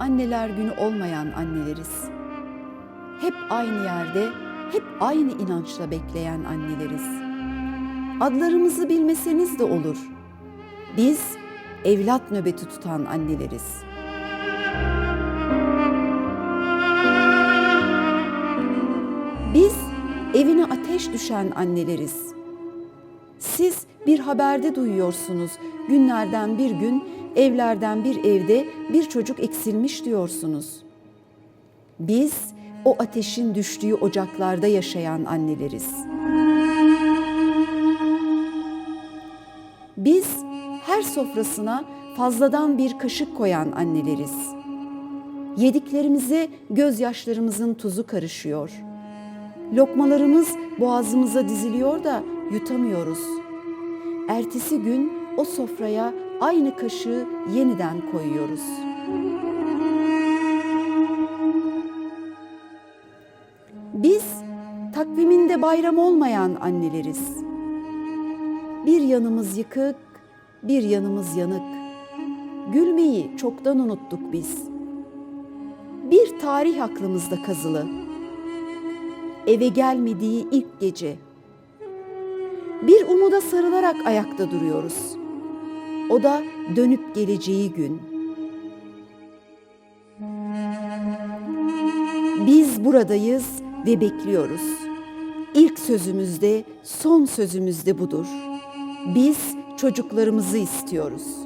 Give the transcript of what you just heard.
anneler günü olmayan anneleriz. Hep aynı yerde, hep aynı inançla bekleyen anneleriz. Adlarımızı bilmeseniz de olur. Biz evlat nöbeti tutan anneleriz. Biz evine ateş düşen anneleriz. Siz bir haberde duyuyorsunuz. Günlerden bir gün evlerden bir evde bir çocuk eksilmiş diyorsunuz. Biz o ateşin düştüğü ocaklarda yaşayan anneleriz. Biz her sofrasına fazladan bir kaşık koyan anneleriz. Yediklerimize gözyaşlarımızın tuzu karışıyor. Lokmalarımız boğazımıza diziliyor da yutamıyoruz. Ertesi gün o sofraya aynı kaşığı yeniden koyuyoruz. Biz takviminde bayram olmayan anneleriz. Bir yanımız yıkık, bir yanımız yanık. Gülmeyi çoktan unuttuk biz. Bir tarih aklımızda kazılı. Eve gelmediği ilk gece. Bir umuda sarılarak ayakta duruyoruz. O da dönüp geleceği gün. Biz buradayız ve bekliyoruz. İlk sözümüzde, son sözümüzde budur. Biz çocuklarımızı istiyoruz.